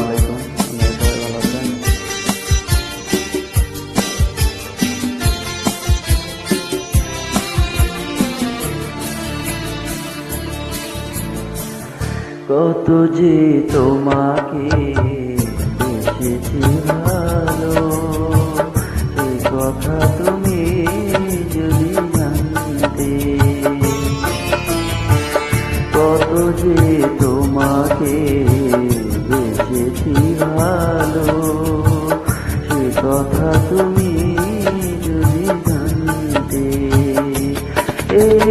আলাইকুম। কত যে তোমাকে বেসেছি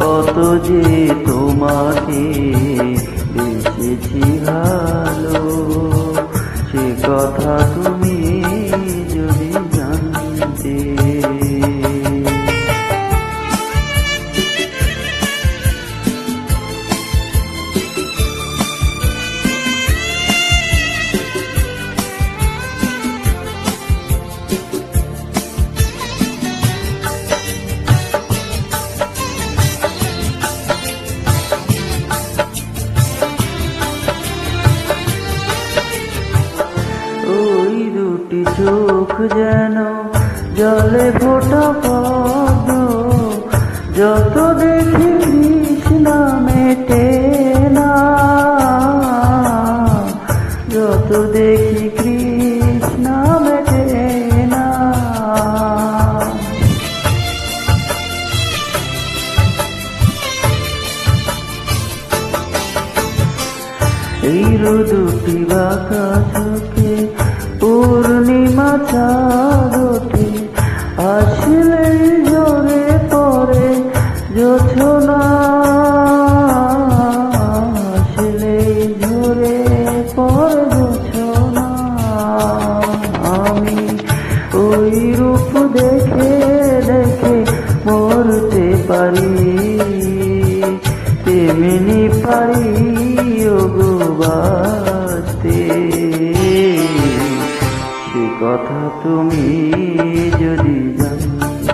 কত যে তোমাকে দেখেছি ভালো দুটি চোখ যেন জলে ফোটা পদ্ম। যত দেখি কৃষ্ণা মেটে না, যত দেখি কৃষ্ণা মেটে না। এই দুটি বাঁকা চোখে পূর্ণিমা চাঁদতে আসলে জোরে পরে জোছনা আসলে ঝরে পরে জোছনা। আমি ওই রূপ দেখে দেখে মরতে পারি, তেমনি পারি।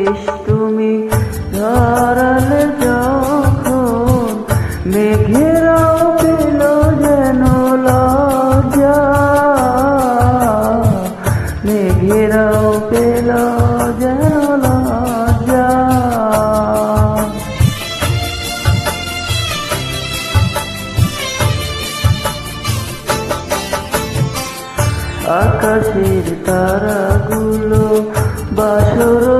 কেশ তুমি ধরালে যখন মেঘেরাও পেল যেন লজ্জা পেল যেন আকাশের তারাগুলো বাসর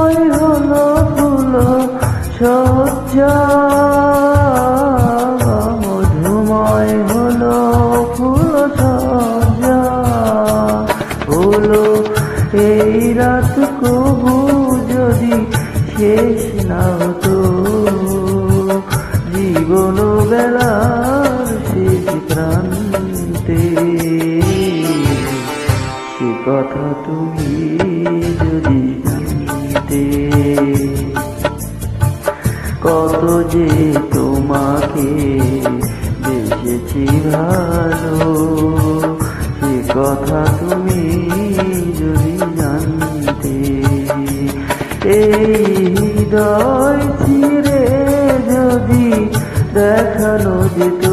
মধুময় হলো ফুল সজ্জা, মধুময় হলো ফুল হলো এই রাত কবু যদি শেষ না হতো জীবন বেলার শেষ প্রান্তে কথা তুমি কত যে তোমাকে দেখেছি ভালো, সে কথা তুমি যদি জানতে, এই হৃদয় চিরে যদি দেখানো যেত,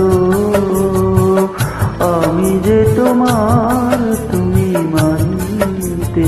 আমি যে তোমার তুমি মানতে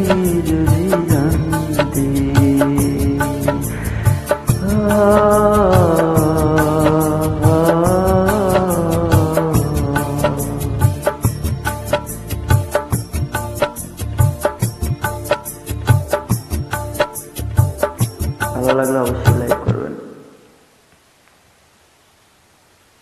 লাগলো